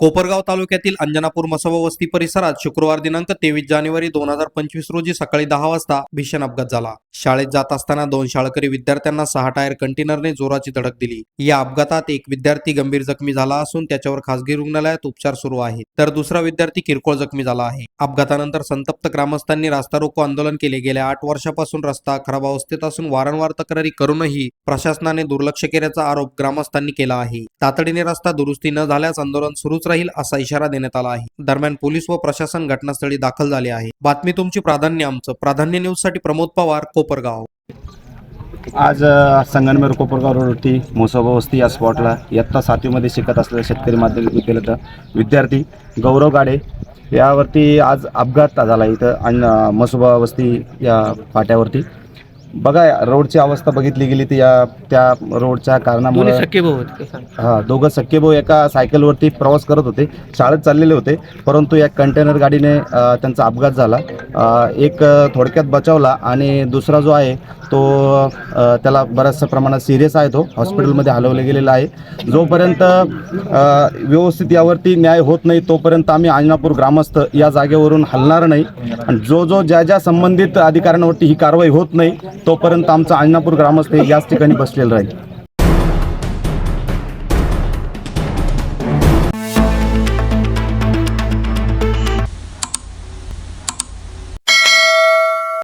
कोपरगाव तालुक्यातील अंजनापूर मसोबा वस्ती परिसरात शुक्रवार दिनांक तेवीस जानेवारी दोन हजार पंचवीस रोजी सकाळी दहा वाजता भीषण अपघात झाला. शाळेत जात असताना दोन शाळकरी विद्यार्थ्यांना सहा टायर कंटेनरने जोराची धडक दिली. या अपघातात एक विद्यार्थी गंभीर जखमी झाला असून त्याच्यावर खासगी रुग्णालयात उपचार सुरू आहेत. तर दुसरा विद्यार्थी किरकोळ जखमी झाला आहे. अपघातानंतर संतप्त ग्रामस्थांनी रास्ता रोको आंदोलन केले. गेल्या आठ वर्षापासून रस्ता खराब अवस्थेत असून वारंवार तक्रारी करूनही प्रशासनाने दुर्लक्ष केल्याचा आरोप ग्रामस्थांनी केला आहे. तातडीने रस्ता दुरुस्ती न झाल्यास आंदोलन सुरूच राहील असा इशारा देण्यात आला आहे. दरम्यान पोलीस व प्रशासन घटनास्थळी दाखल झाले आहे. बातमी तुमची प्राधान्य आमचं. प्राधान्य न्यूजसाठी प्रमोद पवार कोपरगाव. आज संगनमेर कोपरगाव रोडवरती मोसोबा वस्ती या स्पॉटला इयत्ता सातवीमध्ये शिकत असलेला शेतकरी माध्यमिक विद्यालयाचा विद्यार्थी गौरव गाडे यावरती आज अपघात झाला इथं आणि मसोबा वस्ती या फाट्यावरती. बघा रोडची अवस्था बघितली गेली तर या त्या रोडच्या कारणामुळे सख्खे भाऊ आहेत का? हा दोघं सख्खे भाऊ एका सायकलवरती प्रवास करत होते. शाळेत चाललेले होते. परंतु या कंटेनर गाडीने अ, त्यांचा अपघात झाला. अ, एक अ, थोडक्यात बचावला आणि दुसरा जो आहे तो अ, त्याला बऱ्याचशा प्रमाणात सिरियस आहे तो. हॉस्पिटलमध्ये हलवले गेलेला आहे. जोपर्यंत अ, व्यवस्थित यावरती न्याय होत नाही तोपर्यंत आम्ही आंजनापूर ग्रामस्थ या जागेवरून हलणार नाही. आणि जो जो ज्या ज्या संबंधित अधिकाऱ्यांवरती ही कारवाई होत नाही तोपर्यंत आमचा अण्णापूर ग्रामस्थ याच ठिकाणी बसलेलं राहील.